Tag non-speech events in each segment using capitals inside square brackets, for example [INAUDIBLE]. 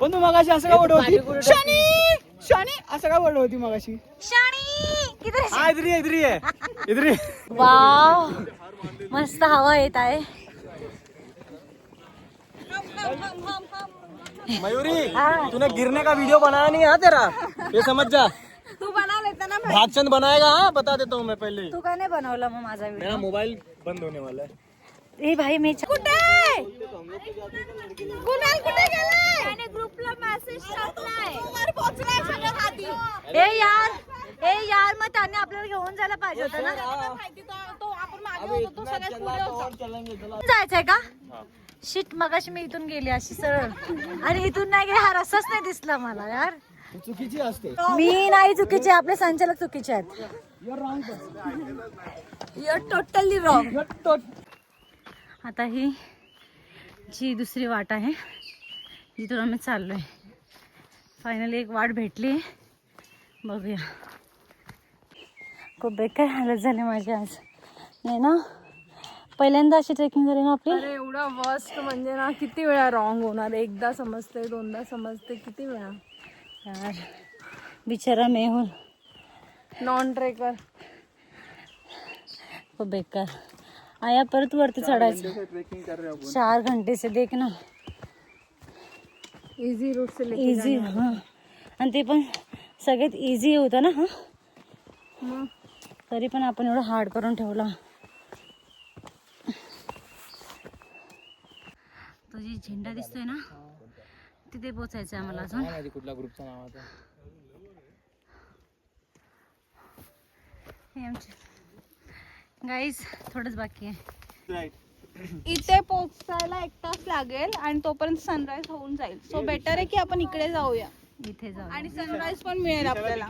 पण तू मगाशी असं का ओढ होती? शानी! शानी! असं का ओढ होती मगाशी? हा इधरी आहे, इधरी आहे इधरी आहे. वाव. मस्त हवा येत आहे. मयूरी तूने गिरने का वीडियो बनाया नहीं है तेरा? ये समझ जा. तू बना लेता ना भागचंद बनाएगा हाँ? बता देता हूँ मैं पहले। तू का नाही बनवला मग माझा व्हिडिओ मेरा मोबाइल बंद होने वाला है. ए भाई मी कुठे कुणाल कुठे गेलाय? त्याने ग्रुपला मेसेज टाकलाय. वर पोहोचलाय सगळ्यात आधी ए यार ए यार मग त्याने आपल्याला घेऊन जायला पाहिजे होतं ना? जायचंय का? शिट मगाशी मी इथून गेली अशी सरळ. आणि इथून नाही गेली हा रस्ताच नाही दिसला मला यार. तू चुकीची असते. मी नाही चुकीचे आपले संचालक चुकीचे आहेत. युअर टोटली रॉंग आता ही जी दुसरी वाट आहे जिथून आम्ही चाललो आहे फायनली एक वाट भेटली. बघूया. खूप बेकार हालत झाली माझी आज. नाही ना? पहिल्यांदा अशी ट्रेकिंग झाली ना आपली? अरे एवढा वर्स्ट म्हणजे ना किती वेळा रॉंग होणार? एकदा समजते दोनदा समजते किती वेळा? यार बिचारा मेहुल. नॉन ट्रेकर खूप बेकार. आया परत वरती चढायचं. चार घंटे से देख ना। इझी रूट से लेके इझी हां। आणि ते पण सगळ्यात इझी होतं ना हां? मग तरी पण आपण एवढं हार्ड करून ठेवला. तो जी झेंडा दिसतोय ना तिथे पोचायचं आहे आम्हाला अजून. कुठल्या ग्रुपचं नाव हे आमचे गाईज थोडंच बाकी आहे. इथे पोहोचायला एक तास लागेल आणि तोपर्यंत सनराईज होऊन जाईल. सो बेटर आहे की आपण इकडे जाऊया. इथे जाऊ आणि सनराईज पण मिळेल आपल्याला.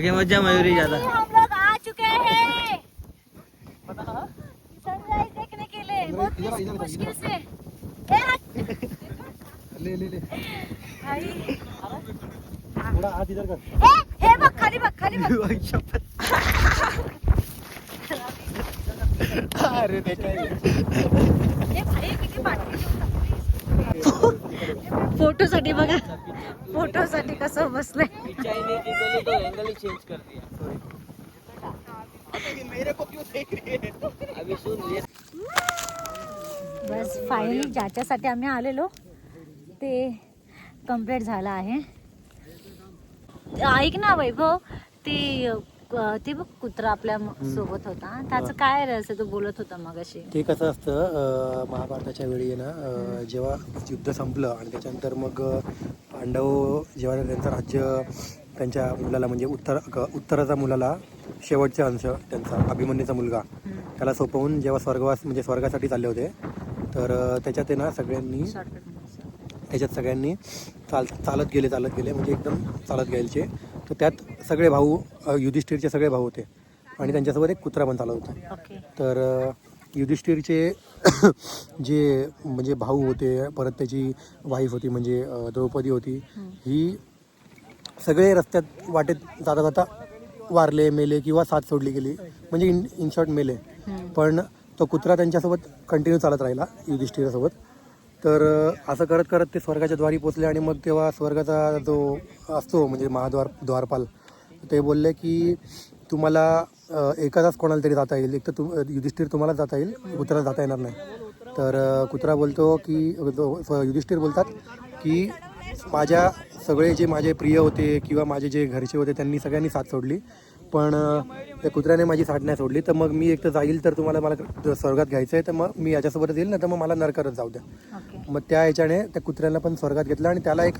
आगे मत जा मयूरी ज़्यादा। हम लोग आ चुके हैं सनराइज देखने के लिए बहुत मुश्किल- से। ले ले ले। भाई थोड़ा हाथ इधर कर। ए, हे बघ खाली बघ खाली [LAUGHS] [LAUGHS] अरे ते फोटोसाठी बघा. फोटोसाठी कसं बसलंय तो एंगल चेंज कर दिया मेरे को क्यों देख रही अभी सुन ये बस फायनली ज्याच्यासाठी आम्ही आलेलो ते कंप्लीट झालं आहे. ऐक ना वैभव ते ते बघ कुत्रा आपल्यासोबत होता. त्याचं काय रहस्य तो बोलत होता मग अशी ते कसं असतं महाभारताच्या वेळी ना जेव्हा युद्ध संपलं आणि त्याच्यानंतर मग पांडव जेव्हा त्यांचं राज्य त्यांच्या मुलाला म्हणजे उत्तर उत्तराचा मुलाला शेवटचा अंश त्यांचा अभिमन्यूचा मुलगा त्याला सोपवून जेव्हा स्वर्गवास म्हणजे स्वर्गासाठी चालले होते तर त्याच्यात ना सगळ्यांनी शॉर्टकट त्याच्यात सगळ्यांनी चाल चालत गेले चालत गेले म्हणजे एकदम चालत गेलचे. तर त्यात सगळे भाऊ युधिष्ठिरचे सगळे भाऊ होते. आणि त्यांच्यासोबत एक कुत्रा पण चालत होता. तर युधिष्ठिरचे [COUGHS] जे म्हणजे भाऊ होते परत त्याची वाईफ होती म्हणजे द्रौपदी होती ही सगळे रस्त्यात वाटेत जाता जाता वारले मेले किंवा साथ सोडली गेली. म्हणजे इन इन शॉर्ट मेले. पण तो कुत्रा त्यांच्यासोबत कंटिन्यू चालत राहिला युधिष्ठिरासोबत. तर असं करत करत ते स्वर्गाच्या द्वारी पोचले आणि मग तेव्हा स्वर्गाचा जो असतो म्हणजे महाद्वार द्वारपाल ते बोलले की तुम्हाला अ, कोणाला तरी जाता येईल. एक तर तु युधिष्ठिर तुम्हाला जाता येईल कुत्र्याला जाता येणार नाही. तर कुत्रा बोलतो की युधिष्ठिर बोलतात की माझ्या सगळे जे माझे प्रिय होते किंवा माझे जे घरचे होते त्यांनी सगळ्यांनी साथ सोडली. पण त्या कुत्र्याने माझी साथ नाही सोडली. तर मग मी एक तर जाईल तर तुम्हाला मला स्वर्गात घ्यायचं आहे. तर मग मी याच्यासोबतच येईल ना तर मग मला नरकरच जाऊ द्या. मग त्या ह्याच्याने त्या कुत्र्याला पण स्वर्गात घेतलं आणि त्याला एक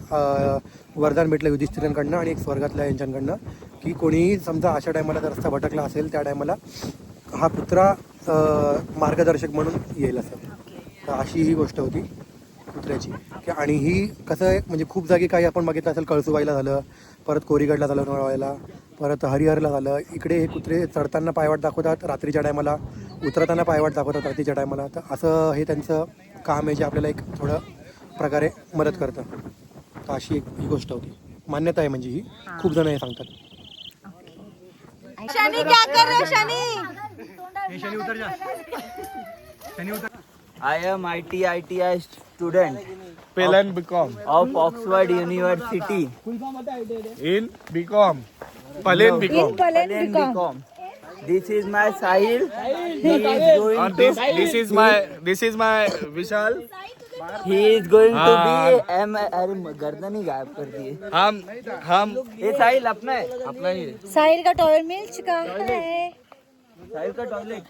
वरदान भेटलं युधिष्ठिरांकडनं आणि एक स्वर्गातल्या यांच्याकडनं की कोणीही समजा अशा टायमाला जर रस्ता भटकला असेल त्या टायमाला हा कुत्रा मार्गदर्शक म्हणून येईल असं. तर अशी ही गोष्ट होती. कुत्र्याची. की आणि ही कसं आहे म्हणजे खूप जागी काही आपण बघितलं असेल कळसुबाईला झालं परत कोरीगडला झालं नळवायला परत हरिहरला झालं. इकडे हे कुत्रे चढताना पायवाट दाखवतात रात्रीच्या टायमाला उतरताना पायवाट दाखवतात रात्रीच्या टायमाला. तर असं हे त्यांचं काम आहे जे आपल्याला एक थोडं प्रकारे मदत करतं. तर अशी एक ही गोष्ट होती. मान्यता आहे म्हणजे ही. खूप जण हे सांगतात. शनी क्या कर रहे Shani? I am IT ITI student plain BCom of Oxford university in BCom plain BCom Then BCom. This is my Sahil. He is going और to this this is my this is my Vishal he is going to be M अरे गर्दन ही गायब कर दिए हम हम। ये साहिल अपना है। अपना ही है। साहिल का टॉयल मिल चुका है। साहिल का टॉयलेट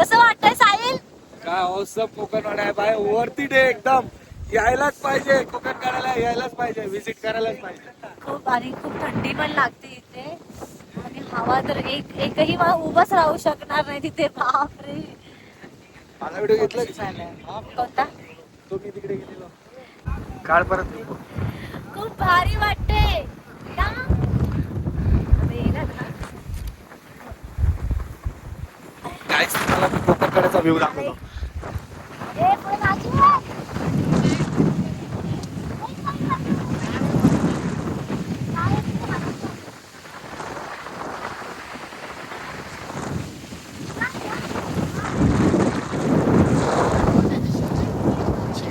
कसं वाटतंय साहिल? काय औसम कोकणवाडा आहे बाय. वरती डे एकदम. यायलाच पाहिजे. कोकण काढायला यायलाच पाहिजे. व्हिजिट करायलाच पाहिजे. खूप आणि खूप थंडी पण लागते इथे. आणि हवा तर एक एकही वा उभाच राहू शकणार नाही तिथे. बापरे. माझा व्हिडिओ घेतला की? कोणता? तो मी तिकडे गेलेलो. काळ परत खूप भारी वाटते ना? अरे येणार ना? काहीच तुम्हाला मी कोकणकडेचा व्ह्यू दाखवतो ए, पुढे बाजू आहे.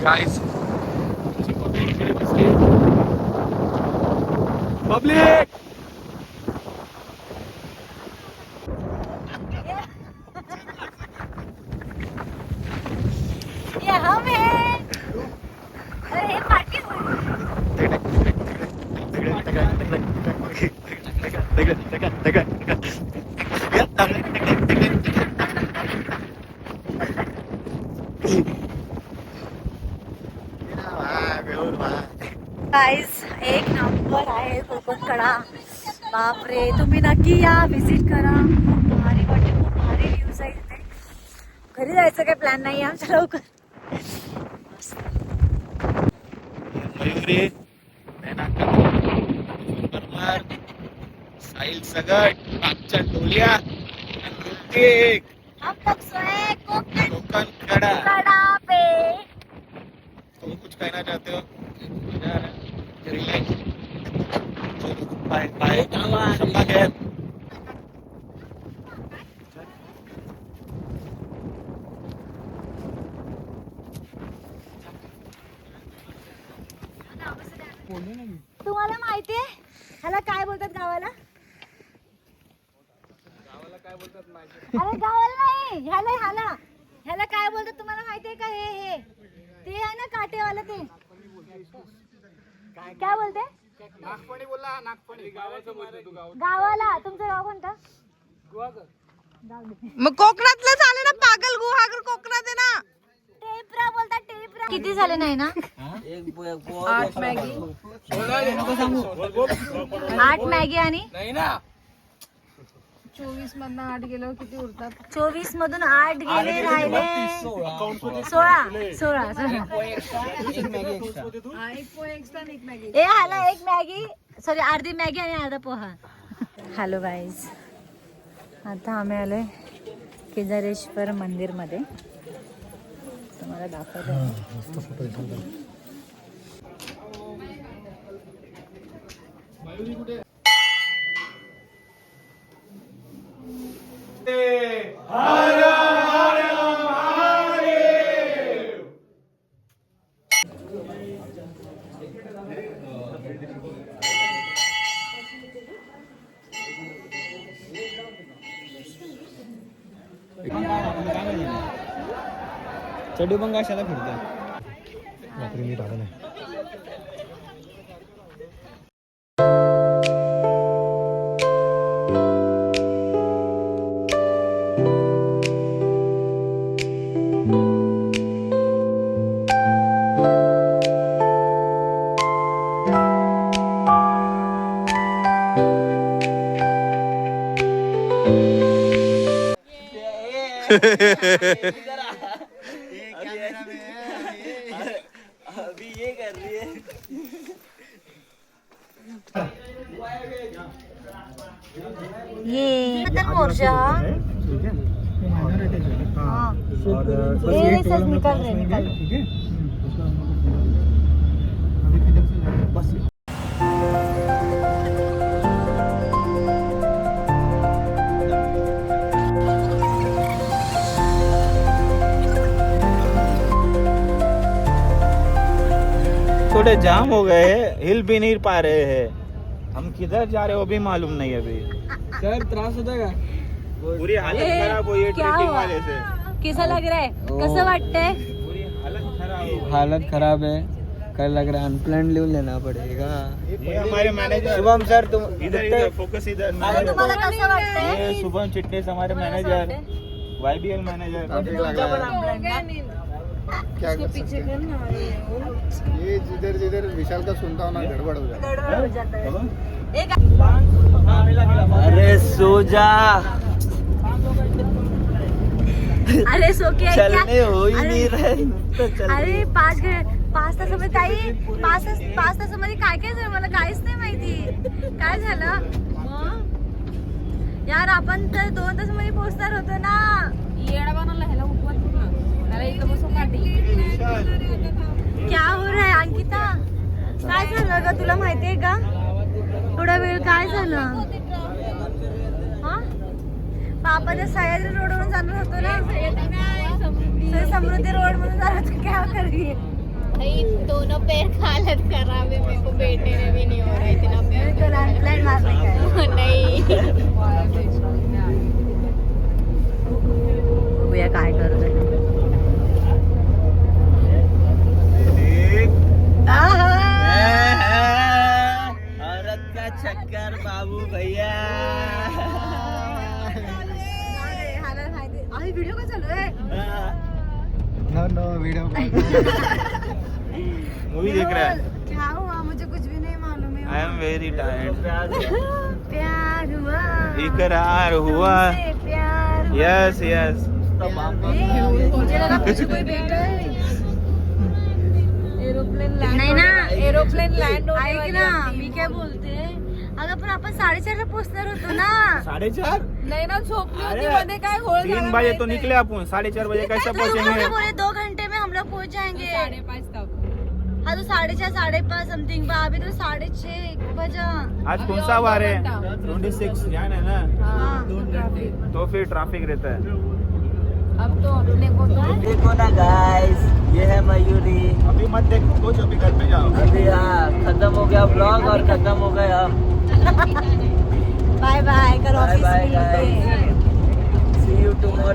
गाईस पब्लिक ये हम हैं. अरे हे पाटील गाईज एक नंबर आहे कोकणकडा बापरे तुम्ही नक्की या व्हिजिट करा. खूप भारी वाटते खूप भारी व्ह्यूज आहे तिथे घरी जायचं काही प्लॅन नाही आहे आमच्या लवकर. साहिल सगट. आमच्या डोल्या सोए कोकण तुम कुछ कहना चाहते हो? रिलैक्स baik baik शंभा तुम्हाला माहिती आहे? ह्याला काय बोलतात गावाला? अरे गावाला नाही ह्याला ह्याला. ह्याला काय बोलतात तुम्हाला माहिती आहे का? हे हे. ते आहे ना काटेवाला ते. काय बोलते? गावाला तुमचं गाव कोणतं? मग कोकणातलं झालं ना पागल गुहागर कोकणात आहे ना. टेपरा बोलतात टेपरा. किती झाले नाही ना? एक आठ मॅगी. आठ मॅगी आणि? चोवीस मधनं आठ गेल्यावर किती उरतात? चोवीस मधून आठ गेले राहिले. सोळा. सोळा. सोळा. हा, एक पोहे एक्स्ट्रा आणि एक मॅगी ए एक मॅगी. सॉरी अर्धी मॅगी आणि अर्धा पोहा. हॅलो गाईज आता आम्ही आलोय केदारेश्वर मंदिरमध्ये. तुम्हाला दाखवतो. आपण काय म्हणणार चढू पण कशाला फिरतो नीट thank you नाही [LAUGHS] ये मोर्चा हाँ? ये सब निकल रहे निकल रहे थोड़े जाम हो गए हिल भी नहीं पा रहे हैं। हम किधर जा रहे हो भी मालूम नहीं अभी। सर त्रास होता का पूरी हालत खराब हुई है ट्रेकिंग वाले से। कैसा लग रहा है? कसं वाटतंय पूरी हालत खराब हालत खराब है। कल लग रहा है अनप्लान लीव लेना पड़ेगा। हमारे मैनेजर शुभम सर तुम इधर इधर फोकस इधर। ये शुभम चिटनेस हमारे मैनेजर वाईबीएल मैनेजर क्या कर सकते हैं? ये जिधर जिधर विशाल का सुनता हूँ ना गड़बड़ हो जाता है। हो अरे सो जा अरे सो क्या? चलने हो ही नहीं रहे अरे पाच पाच तासामध्ये ताई पाच तास पाच तासामध्ये काय काय झालं मला काहीच नाही माहिती काय झालं? यार आपण तर दोन तासामध्ये पोहोचणार होतो ना? क्या हो रहा है अंकिता? काय झालं ग? तुला माहितीये का? थोडा वेळ काय झालं? हा? पापा त्या सह्याद्री रोडवरून जाणार होतो ना? समृद्धी रोड म्हणून जाणार होतो. क्या करिए भाई दोनों पैर का हालत खराब है मेरे को बैठने भी नहीं हो रहा इतना पैर तो लँडलाईन मारले काय? नहीं. बघूया काय करतोय टायर्ड प्यार हुआ। इकरार हुआ प्यार। यस यस नाही ना एरोप्लेन लँड ऐक ना मी काय बोलते? अगं पण आपण साडेचारला पोहोचणार होतो ना. साढ़े चार नाही ना झोपली होती मध्ये काय होळ तीन बजे तो निकले अपन साढ़े चार बजे कैसे पहुंचेंगे बोले दो घंटे में हम लोग पहुंच जाएंगे साडेपाच तक हाँ तो साढ़े छह साढ़े पाँच समथिंग बा अभी तो साढ़े छह एक बजा। आज कौन सा वार है? ट्वेंटी सिक्स है ना? हाँ। तो फिर ट्रैफ़िक रहता है। अब तो अपने को तो देखो ना गाइस ये है मयूरी। अभी मत देखो कुछ अभी घर पे जाओ। अभी हाँ खत्म हो गया ब्लॉग और खत्म हो गया बाय बाय करो office bye, see you tomorrow